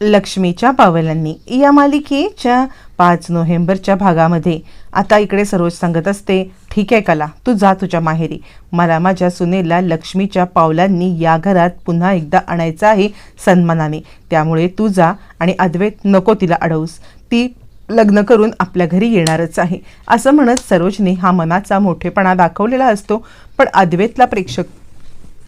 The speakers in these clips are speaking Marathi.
लक्ष्मीच्या पावलांनी या मालिकेच्या पाच नोव्हेंबरच्या भागामध्ये आता इकडे सरोज सांगत असते ठीक आहे कला तू जा तुझ्या माहेरी. मला माझ्या सुनेला लक्ष्मीच्या पावलांनी या घरात पुन्हा एकदा आणायचं आहे सन्मानाने. त्यामुळे तू जा आणि अद्वैत नको तिला अडवूस. ती लग्न करून आपल्या घरी येणारच आहे. असं म्हणत सरोजने हा मनाचा मोठेपणा दाखवलेला असतो पण अद्वैतला प्रेक्षक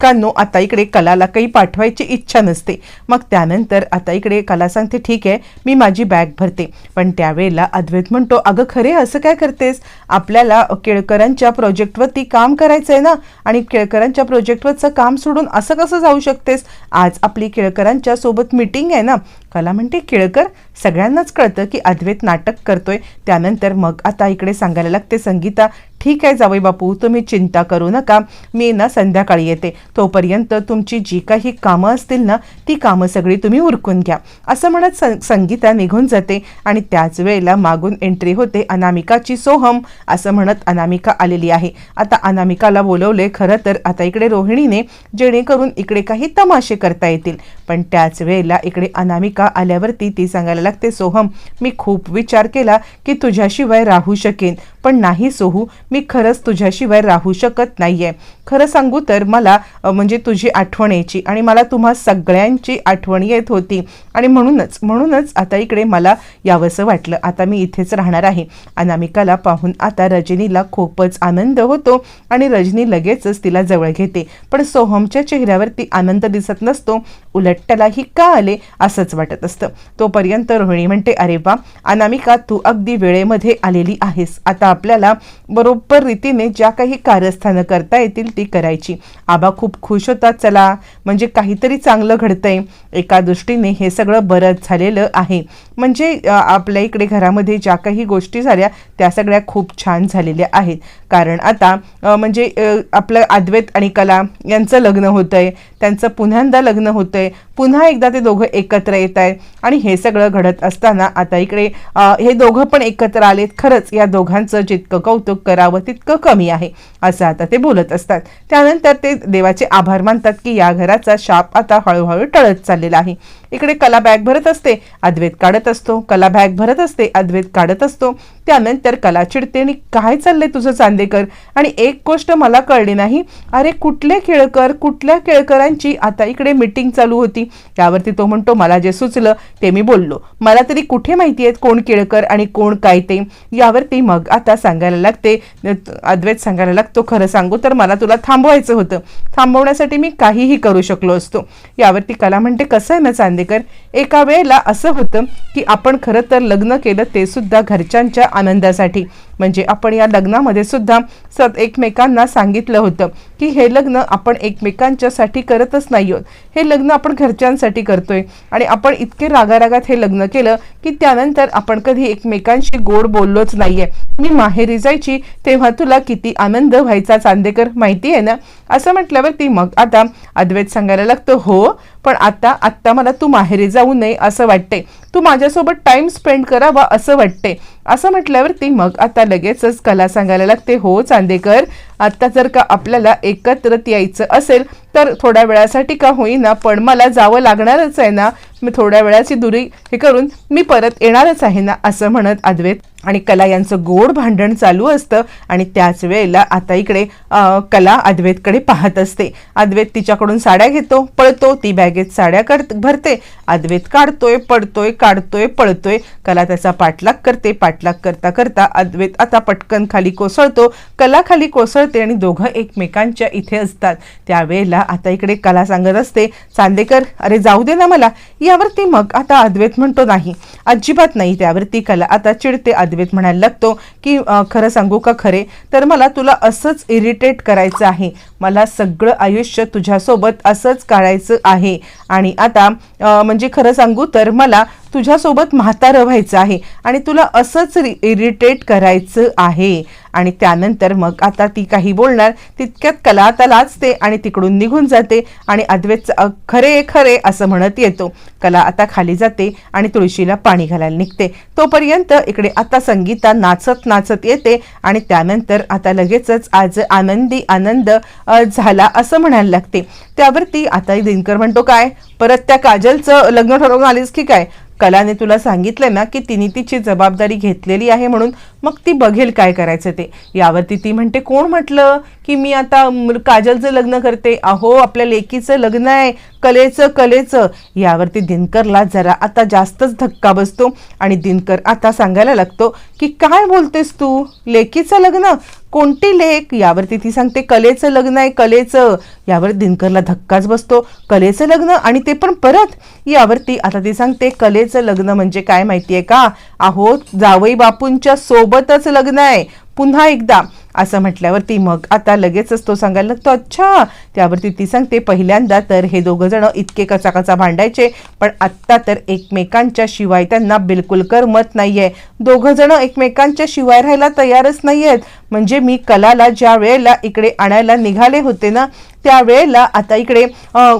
कानो आता इकडे कलाला काही पाठवायची इच्छा नसते. मग त्यानंतर आता इकडे कला सांगते ठीक आहे मी माझी बॅग भरते. पण त्यावेळेला अद्वैत म्हणतो अगं खरे असं काय करतेस? आपल्याला केळकरांच्या प्रोजेक्टवरती काम करायचं आहे ना? आणि केळकरांच्या प्रोजेक्टवरचं काम सोडून असं कसं जाऊ शकतेस? आज आपली केळकरांच्या सोबत मीटिंग आहे ना? कला म्हणते केळकर. सगळ्यांनाच कळतं की अद्वैत नाटक करतोय. त्यानंतर मग आता इकडे सांगायला लागते संगीता. ठीक आहे जावई बापू तुम्ही चिंता करू नका. मी ना संध्याकाळी येते. तोपर्यंत तुमची जी काही कामं असतील ना ती कामं सगळी तुम्ही उरकून घ्या. असं म्हणत सं संगीता निघून जाते आणि त्याच वेळेला मागून एंट्री होते अनामिकाची सोहम. असं म्हणत अनामिका आलेली आहे. आता अनामिकाला बोलवले खरं तर आता इकडे रोहिणीने जेणेकरून इकडे काही तमाशे करता येतील. पण त्याच वेळेला इकडे अनामिका आल्यावरती ती सांगायला लागते सोहम मी खूप विचार केला की तुझ्याशिवाय राहू शकेन. पण नाही सोहू मी खरंच तुझ्याशिवाय राहू शकत नाही आहे खरं सांगू तर मला म्हणजे तुझी आठवण यायची आणि मला तुम्हा सगळ्यांची आठवण येत होती. आणि म्हणूनच म्हणूनच आता इकडे मला यावंसं वाटलं. आता मी इथेच राहणार आहे. अनामिकाला पाहून आता रजनीला खूपच आनंद होतो आणि रजनी लगेचच तिला जवळ घेते. पण सोहमच्या चेहऱ्यावरती आनंद दिसत नसतो. उलट त्यालाही का आले असंच वाटत असतं. तोपर्यंत रोहिणी म्हणते अरे वा अनामिका तू अगदी वेळेमध्ये आलेली आहेस. आता आपल्याला बरोबर रीतीने ज्या काही कार्यस्थानं करता येतील ती करायची. आबा खूप खुश होतात चला म्हणजे काहीतरी चांगलं घडतंय. एका दृष्टीने हे सगळं बरंच झालेलं आहे. म्हणजे आपल्या इकडे घरामध्ये ज्या काही गोष्टी झाल्या त्या सगळ्या खूप छान झालेल्या आहेत. कारण आता म्हणजे आपलं अद्वैत आणि कला यांचं लग्न होतं आहे त्यांचं पुन्हांदा लग्न होतं आहे पुन्हा एकदा ते दोघं एकत्र येत आहेत आणि हे सगळं घडत असताना आता इकडे हे दोघं पण एकत्र आलेत खरंच या दोघांचं जितकं कौतुक करावं तितकं कमी आहे असं आता ते बोलत असतात. त्यानंतर ते देवाचे आभार मानतात की या घराचा शाप आता हळूहळू टळत चाललेला आहे. इकडे कला बॅग भरत असते अद्वैत काढत असतो. कला बॅग भरत असते अद्वैत काढत असतो. त्यानंतर कला चिडते आणि काय चाललंय तुझं चांदेकर? आणि एक गोष्ट मला कळली नाही. अरे कुठले केळकर कुठल्या केळकरांची आता इकडे मीटिंग चालू होती. त्यावरती तो म्हणतो मला जे सुचलं ते मी बोललो. मला तरी कुठे माहिती आहेत कोण केळकर आणि कोण काय ते? यावरती मग आता सांगायला लागते अद्वैत सांगायला लागतो खरं सांगू तर मला तुला थांबवायचं होतं. थांबवण्यासाठी मी काहीही करू शकलो असतो. यावरती कला म्हणते कसं आहे ना चांदेकर? एका वेळेला असं होतं की आपण खरं तर लग्न केलं ते सुद्धा घरच्यांच्या आनंदासाठी. म्हणजे आपण या लग्नामध्ये सुद्धा सत एकमेकांना सांगितलं होतं की हे लग्न आपण एकमेकांच्यासाठी करतच नाही आहोत हे लग्न आपण घरच्यांसाठी करतोय. आणि आपण इतके रागारागात हे लग्न केलं की त्यानंतर आपण कधी एकमेकांशी गोड बोललोच नाहीये. मी माहेरी जायची तेव्हा तुला किती आनंद व्हायचा चांदेकर माहिती आहे ना? असं म्हटल्यावर ती मग आता अद्वैत सांगायला लागतं हो पण आता आत्ता मला तू माहेरी जाऊ नये असं वाटते तू माझ्यासोबत टाइम स्पेंड करावा असं वाटते असं म्हटल्यावर ती मग आता लगेचच कला सांगायला लागते हो चांदेकर आत्ता जर का आपल्याला एकत्रच यायचं असेल तर थोड्या वेळासाठी का होईना पण मला जावं लागणारच आहे ना. मी थोड्या वेळाची दुरी हे करून मी परत येणारच आहे ना असं म्हणत अद्वैत आणि कला यांचं गोड भांडण चालू असतं आणि त्याच वेळेला आता इकडे कला अद्वैतकडे पाहत असते. अद्वैत तिच्याकडून साड्या घेतो पळतो ती बॅगेत साड्या कर भरते. अद्वैत काढतोय पडतोय काढतोय पळतोय. कला त्याचा पाठलाग करते. पाठलाग करता करता अद्वैत आता पटकन खाली कोसळतो. कला खाली कोसळते आणि दोघं एकमेकांच्या इथे असतात. त्यावेळेला आता इकडे कला सांगत असते चांदेकर अरे जाऊ दे ना मला. यावरती मग आता अद्वैत म्हणतो नाही. अजिबात नाही. त्यावरती कला आता चिडते. अद्वैत म्हणायला लागतो की खरं सांगू का खरे? तर मला तुला असंच इरिटेट करायचं आहे. मला सगळं आयुष्य तुझ्यासोबत असंच काढायचं आहे. आणि आता म्हणजे खरं सांगू तर मला तुझ्यासोबत म्हातारं व्हायचं आहे आणि तुला असंच इरिटेट करायचं आहे. आणि त्यानंतर मग आता ती काही बोलणार तितक्यात कला आता आणि तिकडून निघून जाते आणि अद्वेतचं खरे खरे असं म्हणत येतो. कला आता खाली जाते आणि तुळशीला पाणी घालायला निघते. तोपर्यंत इकडे आता संगीता नाचत नाचत येते आणि त्यानंतर आता लगेचच आज आनंदी आनंद झाला असं म्हणायला लागते. त्यावरती आता दिनकर म्हणतो काय? परत त्या काजलचं लग्न ठरवून आलीस की काय? कलाने तुला सांगितलं ना की तिने तिची जबाबदारी घेतलेली आहे म्हणून मग ती बघेल काय करायचं ते. यावरती ती म्हणते कोण म्हटलं की मी आता काजलचं लग्न करते? अहो आपल्या लेकीचं लग्न आहे. कलेचं कलेचं. यावरती दिनकरला जरा आता जास्तच धक्का बसतो आणि दिनकर आता सांगायला लागतो की काय बोलतेस तू? लेकीचं लग्न? कोणती लेख? यावरती ती सांगते कलेचं लग्न आहे कलेचं. यावर दिनकरला धक्काच बसतो. कलेचं लग्न आणि ते पण परत. यावरती आता ती सांगते कलेचं लग्न म्हणजे काय माहिती आहे का? आहो जावई बापूंच्या सोबतच लग्न आहे. पुन्हा एकदा. असं म्हटल्यावरती मग आता लगेचच तो सांगायला लागतो अच्छा. त्यावरती ती सांगते पहिल्यांदा तर हे दोघं जण इतके कचाकचा भांडायचे पण आत्ता तर एकमेकांच्या शिवाय त्यांना बिलकुल करमत नाहीये. दोघं जण एकमेकांच्या शिवाय राहायला तयारच नाही आहेत म्हणजे मी कलाला ज्या वेळेला इकडे आणायला निघाले होते ना त्यावेळेला आता इकडे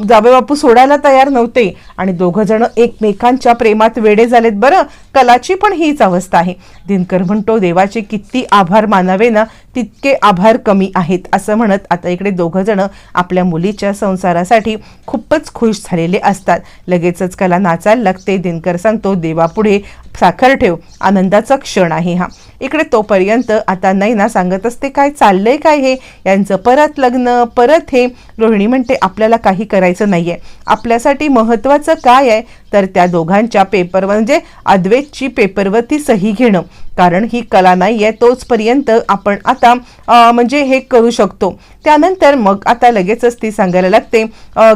जावे बापू सोडायला तयार नव्हते. आणि दोघं जण एकमेकांच्या प्रेमात वेडे झालेत बरं कलाची पण हीच अवस्था आहे. दिनकर म्हणतो देवाचे किती आभार मानावे ना तितके आभार कमी आहेत. असं म्हणत आता इकडे दोघं जण आपल्या मुलीच्या संसारासाठी खूपच खुश झालेले असतात. लगेचच कला नाचायला लागते. दिनकर सांगतो देवापुढे साखर ठेव आनंदाचा क्षण आहे हा. इकडे तोपर्यंत आता नैना सांगत असते काय चाललंय काय हे? यांचं परत लग्न परत हे. रोहिणी म्हणते आपल्याला काही करायचं नाहीये. आपल्यासाठी महत्वाचं काय आहे? तर त्या दोघांच्या पेपर म्हणजे अद्वैतची पेपरवरती सही घेणं. कारण ही कला नाही आहे तोचपर्यंत आपण आता म्हणजे हे करू शकतो. त्यानंतर मग आता लगेचच ती सांगायला लागते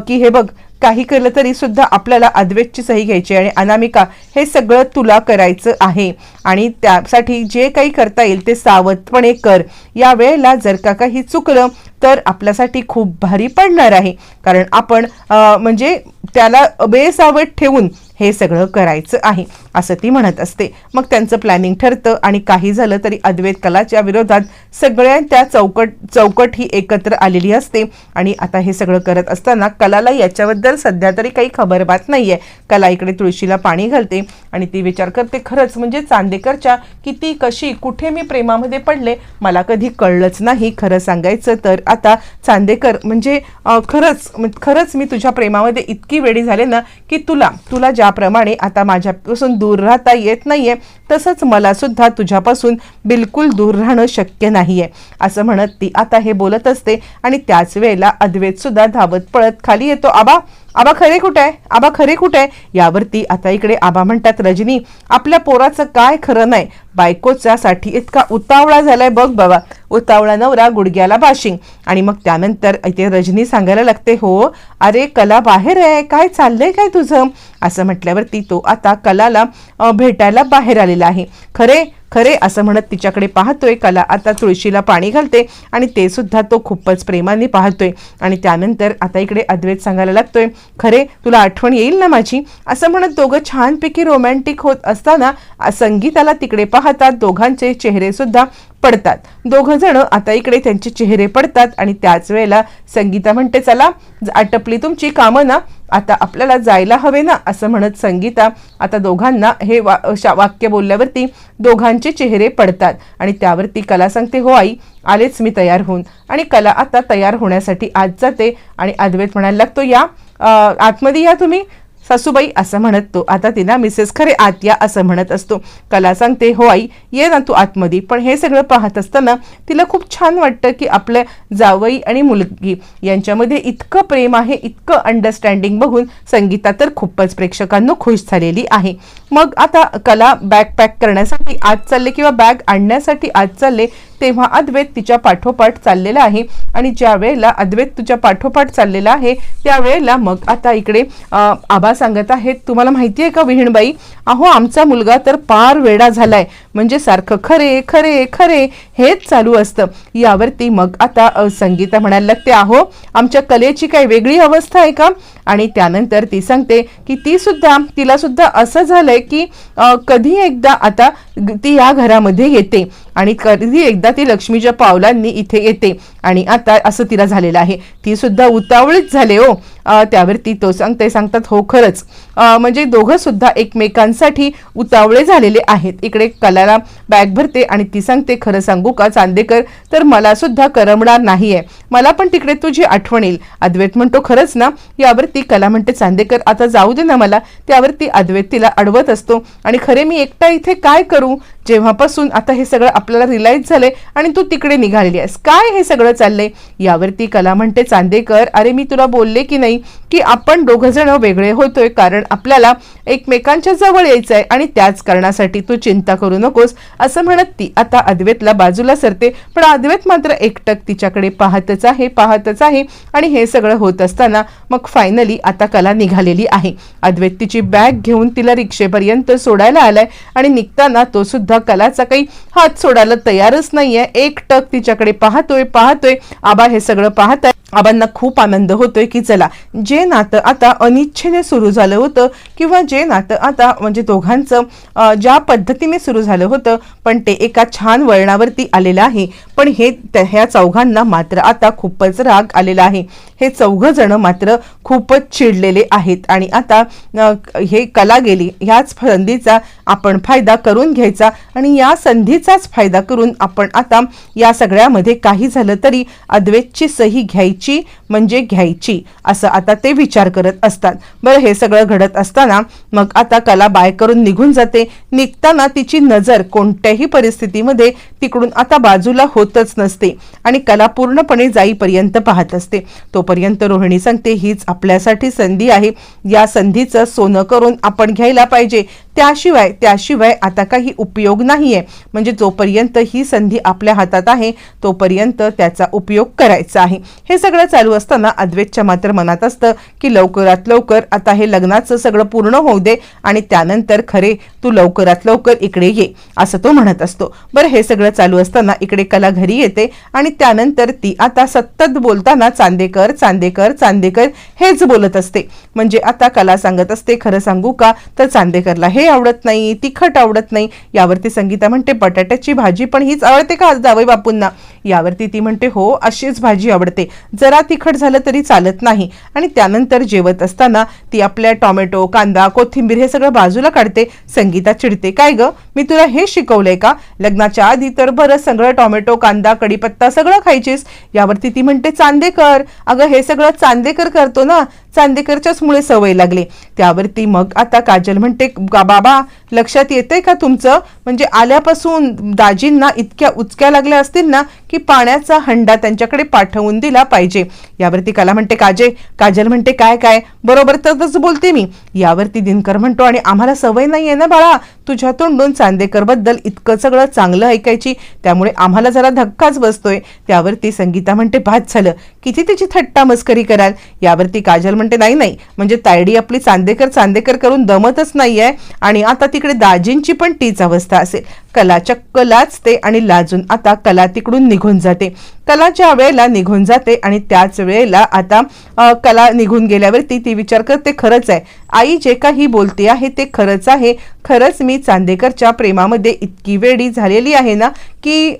की हे बघ काही केलं तरी सुद्धा आपल्याला अद्वैतची सही घ्यायची आणि अनामिका हे सगळं तुला करायचं आहे. आणि त्यासाठी जे काही करता येईल ते सावधपणे कर. या वेळेला जर का काही चुकलं तर आपल्यासाठी खूप भारी पडणार आहे. कारण आपण म्हणजे त्याला बेसावध ठेवून हे सगळं करायचं आहे असं ती म्हणत असते. मग त्यांचं प्लॅनिंग ठरतं आणि काही झालं तरी अद्वैत कलाच्या विरोधात सगळ्या त्या चौकट चौकट ही एकत्र आलेली असते. आणि आता हे सगळं करत असताना कलाला याच्याबद्दल सध्या तरी काही खबर बात नाही आहे कला इकडे तुळशीला पाणी घालते आणि ती विचार करते खरंच म्हणजे चांदेकरच्या किती कशी कुठे मी प्रेमामध्ये पडले? मला कधी कळलंच नाही खरं सांगायचं तर. आता चांदेकर म्हणजे खरंच म्हणजे खरंच मी तुझ्या प्रेमामध्ये इतकी वेळी झाले ना की तुला तुला ज्याप्रमाणे आता माझ्यापासून दूर राहता येत नाही आहे तसंच मलासुद्धा तुझ्यापासून बिलकुल दूर राहणं शक्य नाही आहे असं म्हणत ती आता हे बोलत असते आणि त्याच वेळेला अद्वेतसुद्धा धावत पळत खाली येतो. आबा आबा खरे कुठे? आहे आबा खरे कुठे? आहे यावरती आता इकडे आबा म्हणतात रजनी आपल्या पोराचं काय खरं नाही? बायकोच्या साठी इतका उतावळा झालाय बघ बाबा. उतावळा नवरा गुडघ्याला बाशिंग. आणि मग त्यानंतर इथे रजनी सांगायला लागते हो अरे कला बाहेर आहे. काय चाललंय काय तुझं? असं म्हटल्यावरती तो आता कलाला भेटायला बाहेर आलेला आहे. खरे खरे असं म्हणत तिच्याकडे पाहतोय कला आता तुळशीला पाणी घालते आणि ते सुद्धा तो खूपच प्रेमाने पाहतोय. आणि त्यानंतर आता इकडे अद्वैत सांगायला लागतोय खरे तुला आठवण येईल ना माझी? असं म्हणत दोघं छानपैकी रोमॅन्टिक होत असताना संगीताला तिकडे पाहतात दोघांचे चेहरे सुद्धा पडतात. दोघं जण आता इकडे त्यांचे चेहरे पडतात आणि त्याच वेळेला संगीता म्हणते चला आटपली तुमची कामं ना आता आपल्याला जायला हवे ना असं म्हणत संगीता आता दोघांना हे वा शा- वाक्य बोलल्यावरती दोघांचे चेहरे पडतात आणि त्यावरती कला सांगते हो आई आलेच मी तयार होऊन. आणि कला आता तयार होण्यासाठी आज जाते आणि अद्वैत म्हणायला लागतो या आतमध्ये या तुम्ही सासूबाई असं म्हणत तो आता तिला मिसेस खरे आत या असं म्हणत असतो. कला सांगते हो आई ये ना तू आतमध्ये. पण हे सगळं पाहत असताना तिला खूप छान वाटतं की आपलं जावई आणि मुलगी यांच्यामध्ये इतकं प्रेम आहे इतकं अंडरस्टँडिंग बघून संगीता तर खूपच प्रेक्षकांना खुश झालेली आहे. मग आता कला बॅग पॅक करण्यासाठी आज चालले किंवा बॅग आणण्यासाठी आज चालले तेव्हा अद्वैत तिच्या पाठोपाठ चाललेला आहे. आणि ज्या वेळेला अद्वैत तुझ्या पाठोपाठ चाललेला आहे त्यावेळेला मग आता इकडे आबा सांगत आहेत तुम्हाला माहिती आहे का विहीणबाई? अहो आमचा मुलगा तर पार वेडा झालाय. म्हणजे सारखं खरे खरे खरे हेच चालू असतं. यावरती मग आता संगीता म्हणायला लागते अहो आमच्या कलेची काही वेगळी अवस्था आहे का? आणि त्यानंतर ती सांगते की ती सुद्धा तिला सुद्धा असं झालंय की कधी एकदा आता ती या घरामध्ये येते. आणि कधी एकदा ती लक्ष्मीच्या पावलांनी इथे येते. आणि आता असं तिला झालेलं आहे. ती सुद्धा उतावळीच झाले हो. त्यावरती तो सांगते सांगतात हो खरंच. म्हणजे दोघं सुद्धा एकमेकांसाठी उतावळे झालेले आहेत. इकडे कलाला बॅग भरते आणि ती सांगते खरं सांगू का चांदेकर? तर मला सुद्धा करमणार नाहीये. मला पण तिकडे तुझी आठवण येईल. अद्वैत म्हणतो खरंच ना? यावरती कला म्हणते चांदेकर आता जाऊ दे ना मला. त्यावरती अद्वैत तिला अडवत असतो. आणि खरे मी एकटा इथे काय करू? जेव्हापासून आता हे सगळं आपल्याला रिलाईज झालंय आणि तू तिकडे निघालेली आहेस. काय हे सगळं चाललंय? यावरती कला म्हणते चांदेकर अरे मी तुला बोलले की नाही की आपण दोघ जण वेगळे होतोय कारण आपल्याला एकमेकांच्या जवळ यायचं आहे आणि त्याच कारणासाठी तू चिंता करू नकोस असं म्हणत ती आता अद्वैतला बाजूला सरते. पण अद्वैत मात्र एकटक तिच्याकडे पाहतच आहे पाहतच आहे. आणि हे सगळं होत असताना मग फायनली आता कला निघालेली आहे. अद्वैत तिची बॅग घेऊन तिला रिक्षेपर्यंत सोडायला आलाय आणि निघताना तो सुद्धा कलाचा काही हात सोडायला तयारच नाहीये. एकटक तिच्याकडे पाहतोय पाहतोय. आबा हे सगळं पाहत आबांना खूप आनंद होतोय की चला जे नातं आता अनिच्छेने सुरू झालं होतं किंवा जे नातं आता म्हणजे दोघांचं ज्या पद्धतीने सुरू झालं होतं पण ते एका छान वळणावरती आलेलं आहे. पण हे त्या- ह्या चौघांना मात्र आता खूपच राग आलेला आहे. हे चौघ जण मात्र खूपच चिडलेले आहेत आणि आता हे कला गेली ह्याच संधीचा आपण फायदा करून घ्यायचा आणि या संधीचाच फायदा करून आपण आता या सगळ्यामध्ये काही झालं तरी अद्वैतची सही घ्यायची म्हणजे घ्यायची असं आता ते विचार करत असतात. बरं हे सगळं घडत असताना मग आता कला बाय करून निघून जाते. निघताना तिची नजर कोणत्याही परिस्थितीमध्ये तिकडून आता बाजूला होतच नसते आणि कला पूर्णपणे जाईपर्यंत पाहत असते. तोपर्यंत रोहिणी सांगते हीच आपल्यासाठी संधी आहे. या संधीचं सोनं करून आपण घ्यायला पाहिजे. त्याशिवाय त्याशिवाय आता काही उपयोग नाहीये. म्हणजे जोपर्यंत ही संधी आपल्या हातात आहे तोपर्यंत त्याचा उपयोग करायचा आहे. हे सगळं चालू असताना अद्वैतच्या मात्र मनात असतं की लवकरात लवकर आता हे लग्नाचं सगळं पूर्ण होऊ दे आणि त्यानंतर खरे तू लवकरात लवकर इकडे ये असं तो म्हणत असतो. बरं हे सगळं चालू असताना इकडे कला घरी येते आणि त्यानंतर ती आता सतत बोलताना चांदेकर चांदेकर चांदेकर हेच बोलत असते. म्हणजे आता कला सांगत असते खरं सांगू का? तर चांदेकरला हे आवडत नाही तिखट आवडत नाही. यावरती संगीता म्हणते बटाट्याची भाजी पण हीच आवडते का जावई बापूंना? यावरती ती म्हणते हो अशीच भाजी आवडते. जरा तिखट झालं तरी चालत नाही. आणि त्यानंतर जेवत असताना ती आपल्या टोमॅटो कांदा कोथिंबीर हे सगळं बाजूला काढते. संगीता चिडते काय ग? मी तुला हे शिकवलंय का? लग्नाच्या आधी तर बरं सगळं टोमॅटो कांदा कडीपत्ता सगळं खायचीस. यावरती ती म्हणते चांदेकर अगं हे सगळं चांदेकर करतो ना. चांदेकरच्याच मुळे सवय लागली. त्यावरती मग आता काजल म्हणते "गा- बाबा लक्षात येतंय का तुमचं? म्हणजे आल्यापासून दाजींना इतक्या उचक्या लागल्या असतील ना की पाण्याचा हंडा त्यांच्याकडे पाठवून दिला पाहिजे. यावरती कला म्हणते काजे काजल म्हणते काय काय? बरोबर तरच बोलते मी. यावरती दिनकर म्हणतो आणि आम्हाला सवय नाही आहे ना बाळा. तुझ्या तोंडून चांदेकरबद्दल इतकं सगळं चांगलं ऐकायची. त्यामुळे आम्हाला जरा धक्काच बसतोय. त्यावरती संगीता म्हणते भात झालं. किती त्याची थट्टा मस्करी कराल? यावरती काजल म्हणते नाही नाही. म्हणजे तायडी आपली चांदेकर चांदेकर करून दमतच नाहीये. आणि आता ती तिकडे दाजींची पण तीच अवस्था असेल. कला चक्क लाजते आणि लाजून आता कला तिकडून निघून जाते. कला ज्या वेळेला निघून जाते आणि त्याच वेळेला आता कला निघून गेल्यावरती ती विचार करते खरंच आहे. आई जे काही बोलते आहे ते खरंच आहे. खरंच मी चांदेकरच्या प्रेमामध्ये इतकी वेळी झालेली आहे ना की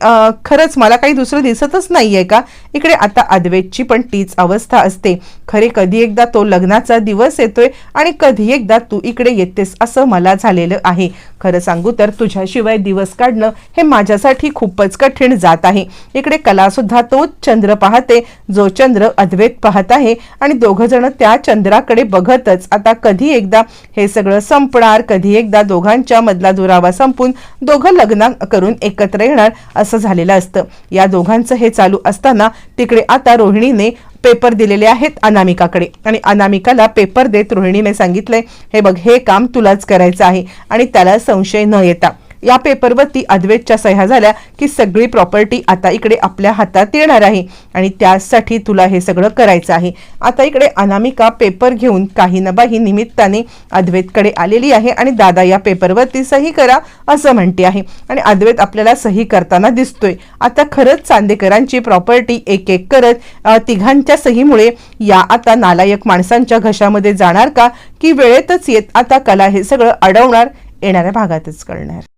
खरंच मला काही दुसरं दिसतच नाही आहे का? इकडे आता अद्वैतची पण तीच अवस्था असते. खरे कधी एकदा तो लग्नाचा दिवस येतोय आणि कधी एकदा तू इकडे येतेस असं मला झालेलं आहे. खरं सांगू तर तुझ्याशिवाय दिवस काढणं हे माझ्यासाठी खूपच कठीण जात आहे. इकडे कला सुद्धा तोच चंद्र पाहते जो चंद्र अद्वैत पाहत आहे आणि दोघं जण त्या चंद्राकडे बघतच. आता कधी एकदा हे सगळं संपणार कधी एकदा दोघांच्या मधला दुरावा संपून दोघं लग्न करून एकत्र येणार असं झालेलं असतं. या दोघांचं हे चालू असताना तिकडे आता रोहिणीने पेपर दिलेले आहेत अनामिकाकडे. आणि अनामिकाला पेपर देत रोहिणीने सांगितलंय हे बघ हे काम तुलाच करायचं आहे आणि त्याला संशय न येता. या पेपरवरती अद्वैतच्या सह्या झाल्या की सगळी प्रॉपर्टी आता इकडे आपल्या हातात येणार आहे. आणि त्यासाठी तुला हे सगळं करायचं आहे. आता इकडे अनामिका पेपर घेऊन काही नबाही बाही निमित्ताने अद्वैतकडे आलेली आहे आणि दादा या पेपरवरती सही करा असं म्हणते आहे. आणि अद्वैत आपल्याला सही करताना दिसतोय. आता खरंच चांदेकरांची प्रॉपर्टी एक एक करत तिघांच्या सहीमुळे या आता नालायक माणसांच्या घशामध्ये जाणार का? की वेळेतच येत आता कला हे सगळं अडवणार येणाऱ्या भागातच कळणार.